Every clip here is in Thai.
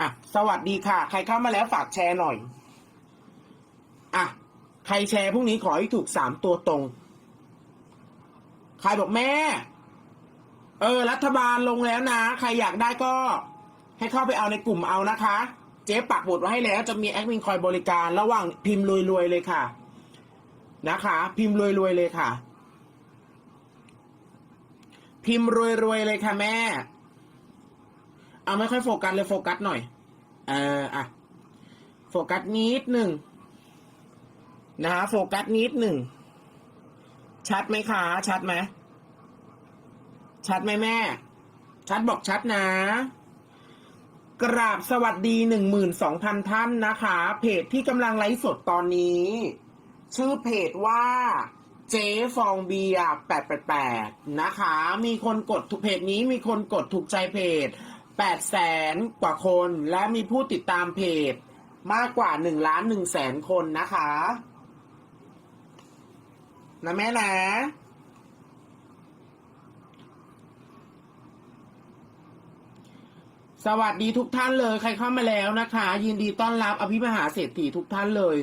อะ สวัสดีค่ะ ใครเข้ามาแล้วฝากแชร์หน่อย อะ ใครแชร์พรุ่งนี้ขอให้ถูกสามตัวตรง ใครบอกแม่ เออ รัฐบาลลงแล้วนะ ใครอยากได้ก็ ให้เข้าไปเอาในกลุ่มเอานะคะ เจ๊ปักหมดไว้ให้แล้ว จะมีแอดมินคอยบริการระหว่างพิมพ์รวยๆเลยค่ะ นะคะ พิมพ์รวยๆเลยค่ะ พิมพ์รวยๆเลยค่ะแม่ เอาไม่ค่อยโฟกัสเลยโฟกัสหน่อย เอออะ โฟกัสนิดหนึ่งนะฮะโฟกัสนิดหนึ่ง ชัดไหมคะ ชัดไหม ชัดไหมแม่ ชัดบอกชัดนะ กราบสวัสดีหนึ่งหมื่นสองพันท่านนะคะ เพจที่กำลังไลฟ์สดตอนนี้ ชื่อเพจว่าเจ๊ฟองเบียร์แปดแปดแปดนะคะ มีคนกดถูกเพจนี้มีคนกดถูกใจเพจ แปดแสนกว่าคน และมีผู้ติดตามเพจมากกว่าหนึ่งล้านหนึ่งแสนคนนะคะนะแม่นะ สวัสดีทุกท่านเลย ใครเข้ามาแล้วนะคะ ยินดีต้อนรับอภิมหาเศรษฐีทุกท่านเลย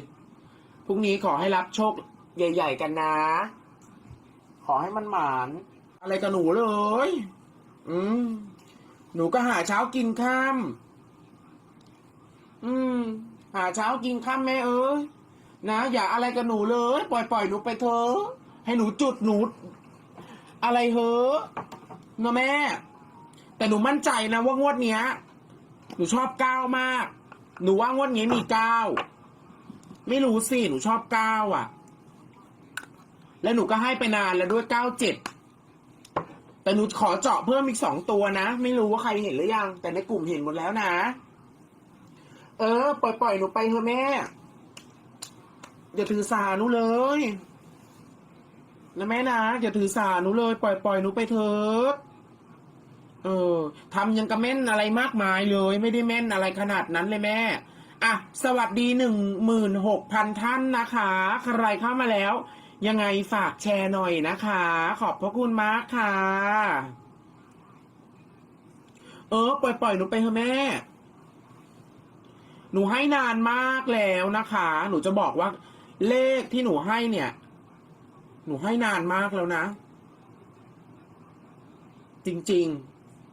พรุ่งนี้ขอให้รับโชคใหญ่ ๆ กันนะ ขอให้มันหมาน อะไรกับหนูเลย อืม หนูก็หาเช้ากินข้ามอืม หาเช้ากินข้ามแม่เอ้ยนะอย่าอะไรกับหนูเลย ปล่อยปล่อยหนูไปเถอะให้หนูจุดหนู อะไรเหอะนะแม่ แต่หนูมั่นใจนะว่างวดเนี้ย หนูชอบก้าวมาก หนูว่างวดนี้มีก้าวไม่รู้สิหนูชอบก้าวอะ แล้วหนูก็ให้ไปนานแล้วด้วยเก้าเจ็ด แต่หนูขอเจาะเพิ่มอีกสองตัวนะ ไม่รู้ว่าใครเห็นหรือยัง แต่ในกลุ่มเห็นหมดแล้วนะ เออ ปล่อยปล่อยหนูไปเถอะแม่ อย่าถือสาหนูเลยนะแม่นะอย่าถือสาหนูเลย ปล่อยปล่อยหนูไปเถอะเออทำยังกระเม่นอะไรมากมายเลย ไม่ได้แม่นอะไรขนาดนั้นเลยแม่อะสวัสดีหนึ่งหมื่นหกพันท่านนะคะ ใครเข้ามาแล้ว ยังไงฝากแชร์หน่อยนะคะ ขอบพระคุณมากค่ะ เออ ปล่อยปล่อยหนูไปเถอะแม่ หนูให้นานมากแล้วนะคะ หนูจะบอกว่า เลขที่หนูให้เนี่ย หนูให้นานมากแล้วนะ จริง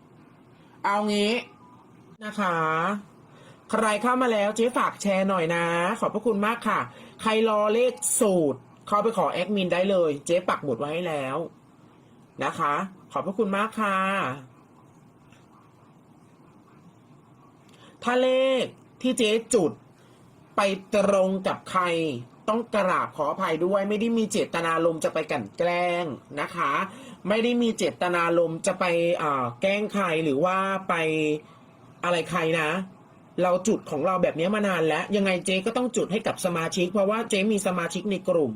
ๆ เอางี้นะคะใครเข้ามาแล้วเจ๊ฝากแชร์หน่อยนะ ขอบพระคุณมากค่ะ ใครรอเลขสูตร เข้าไปขอแอดมินได้เลย เจ๊ปักหมุดไว้ให้แล้ว นะคะ ขอบพระคุณมากค่ะ ถ้าเลขที่เจ๊จุดไปตรงกับใครต้องกราบขออภัยด้วย ไม่ได้มีเจตนาลมจะไปกลันแกล้งนะคะ ไม่ได้มีเจตนาลมจะไปแกล้งใครหรือว่าไปอะไรใครนะ เราจุดของเราแบบนี้มานานแล้ว ยังไงเจ๊ก็ต้องจุดให้กับสมาชิก เพราะว่าเจ๊มีสมาชิกในกลุ่ม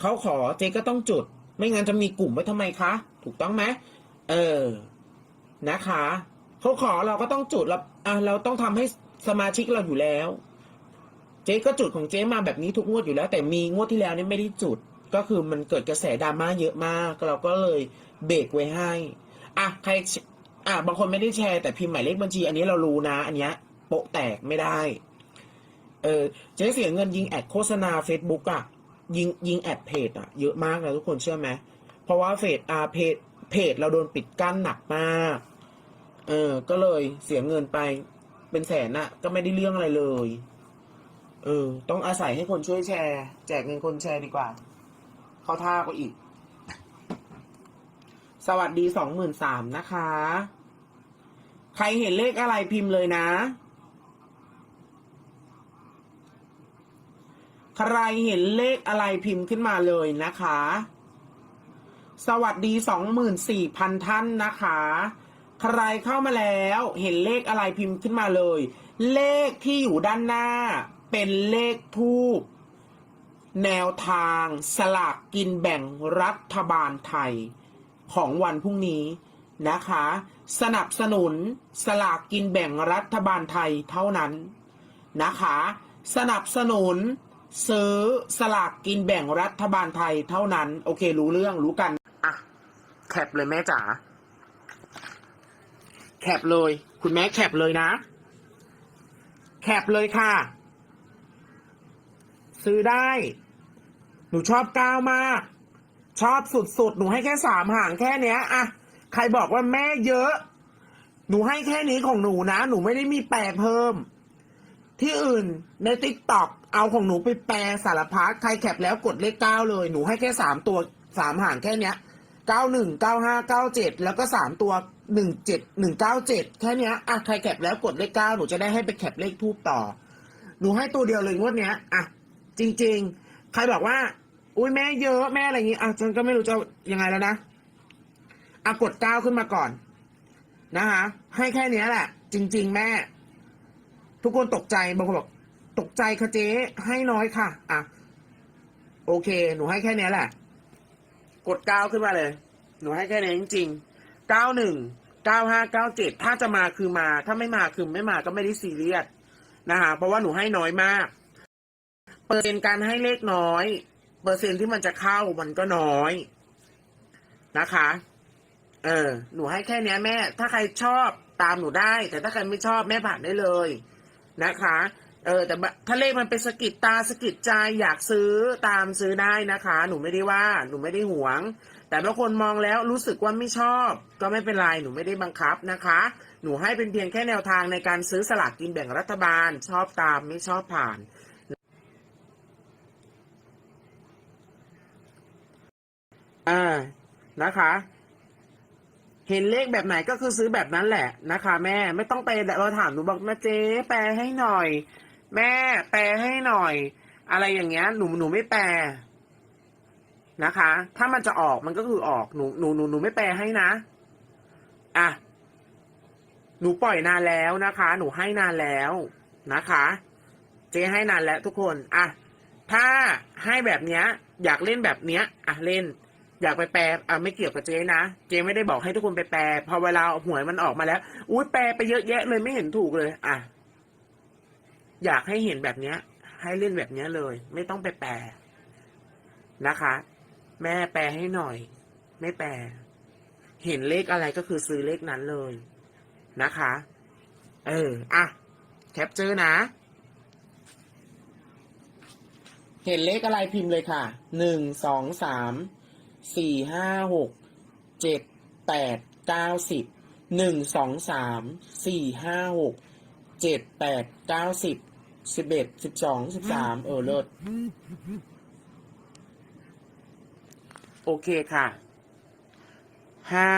เขาขอเจ๊ก็ต้องจุด ไม่งั้นจะมีกลุ่มไว้ทำไมคะ ถูกต้องไหมเออนะคะเขาขอเราก็ต้องจุดแล้วอะเราต้องทำให้สมาชิกเราอยู่แล้ว เจ๊ก็จุดของเจ๊มาแบบนี้ทุกงวดอยู่แล้ว แต่มีงวดที่แล้วนี่ไม่ได้จุด ก็คือมันเกิดกระแสดราม่าเยอะมาก เราก็เลยเบรกไว้ให้อะใคร อะบางคนไม่ได้แชร์ แต่พิมพ์หมายเลขบัญชี อันนี้เรารู้นะ อันเนี้ยโปะแตกไม่ได้ เออเจ๊เสียเงินยิงแอดโฆษณา Facebook อะ ยิงยิงแอดเพจอะเยอะมากนะทุกคนเชื่อไหมเพราะว่าเฟซอาเพจเพจเราโดนปิดกั้นหนักมาก เออ ก็เลยเสียเงินไปเป็นแสนน่ะก็ไม่ได้เรื่องอะไรเลย เออ ต้องอาศัยให้คนช่วยแชร์ แจกเงินคนแชร์ดีกว่า เข้าท่าก็อีก สวัสดีสองหมื่นสามนะคะ ใครเห็นเลขอะไรพิมพ์เลยนะ ใครเห็นเลขอะไรพิมพ์ขึ้นมาเลยนะคะ สวัสดีสองหมื่นสี่พันท่านนะคะ ใครเข้ามาแล้วเห็นเลขอะไรพิมพ์ขึ้นมาเลย เลขที่อยู่ด้านหน้า เป็นเลขทูปแนวทางสลากกินแบ่งรัฐบาลไทย ของวันพรุ่งนี้นะคะ สนับสนุนสลากกินแบ่งรัฐบาลไทยเท่านั้นนะคะ สนับสนุนซื้อสลากกินแบ่งรัฐบาลไทยเท่านั้น โอเค รู้เรื่องรู้กันอะแคปเลยแม่จ๋าแคปเลย คุณแม่แคปเลยนะ แคปเลยค่ะ ซื้อได้ หนูชอบก้าวมาก ชอบสุดๆ หนูให้แค่สามห่างแค่เนี้ยอะใครบอกว่าแม่เยอะ หนูให้แค่นี้ของหนูนะ หนูไม่ได้มีแปลเพิ่ม ที่อื่นในติ๊กต็อกเอาของหนูไปแปลสารพัดใครแคปแล้วกดเลขเก้าเลย หนูให้แค่สามตัวสามห่างแค่เนี้ยเก้าหนึ่งเก้าห้าเก้าเจ็ดแล้วก็สามตัวหนึ่งเจ็ดหนึ่งเก้าเจ็ดแค่เนี้ยอะใครแคปแล้วกดเลขเก้าหนูจะได้ให้ไปแคปเลขทูบต่อ หนูให้ตัวเดียวเลยงวดเนี้ยอะจริง ๆ ใครบอกว่า อุ้ยแม่เยอะแม่อะไรอย่างงี้อะฉันก็ไม่รู้จะยังไงแล้วนะอะกดเก้าขึ้นมาก่อนนะคะให้แค่เนี้ยแหละ จริง ๆ แม่ ทุกคนตกใจบางคนบอกตกใจค่ะเจ๊ให้น้อยค่ะ อะ โอเค หนูให้แค่เนี้ยแหละ กดเก้าขึ้นมาเลย หนูให้แค่นี้จริงๆเก้าหนึ่งเก้าห้าเก้าเจ็ดถ้าจะมาคือมา ถ้าไม่มาคือไม่มาก็ไม่ได้ซีเรียสนะคะเพราะว่าหนูให้น้อยมาก เปอร์เซ็นต์การให้เลขน้อย เปอร์เซ็นที่มันจะเข้ามันก็น้อยนะคะ เออ หนูให้แค่นี้แม่ ถ้าใครชอบตามหนูได้ แต่ถ้าใครไม่ชอบแม่ผ่านได้เลยนะคะ เออ แต่บะถ้าเลขมันเป็นสะกิดตาสะกิดใจอยากซื้อตามซื้อได้นะคะ หนูไม่ได้ว่า หนูไม่ได้หวง แต่บางคนมองแล้วรู้สึกว่าไม่ชอบ ก็ไม่เป็นไรหนูไม่ได้บังคับนะคะ หนูให้เป็นเพียงแค่แนวทางในการซื้อสลากกินแบ่งรัฐบาล ชอบตามไม่ชอบผ่าน อ่านะคะ เห็นเลขแบบไหนก็คือซื้อแบบนั้นแหละนะคะ แม่ไม่ต้องไปเราถามหนูบอกแม่เจ๊แปลให้หน่อย แม่ แปลให้หน่อย อะไรอย่างเงี้ยหนูหนูไม่แปลนะคะ ถ้ามันจะออกมันก็คือออกหนูหนูหนูหนูไม่แปลให้นะ อะ หนูปล่อยนานแล้วนะคะ หนูให้นานแล้วนะคะ เจ๊ให้นานแล้วทุกคน อะ ถ้าให้แบบเนี้ย อยากเล่นแบบเนี้ย อะเล่น อยากไปแปลอะไม่เกี่ยวกับเจ๊นะเจ๊ไม่ได้บอกให้ทุกคนไปแปลพอเวลาหวยมันออกมาแล้ว อุ้ยแปลไปเยอะแยะเลยไม่เห็นถูกเลย อะ อยากให้เห็นแบบเนี้ย ให้เล่นแบบเนี้ยเลย ไม่ต้องไปแปลนะคะ แม่แปลให้หน่อย ไม่แปลเห็นเลขอะไรก็คือซื้อเลขนั้นเลยนะคะ เออ อะ แคปเจอร์นะ เห็นเลขอะไรพิมพ์เลยค่ะ หนึ่ง สอง สาม สี่ห้าหกเจ็ดแปดเก้าสิบหนึ่งสองสามสี่ห้าหกเจ็ดแปดเก้าสิบสิบเอ็ดสิบสองสิบสามเออเลิศโอเคค่ะห้า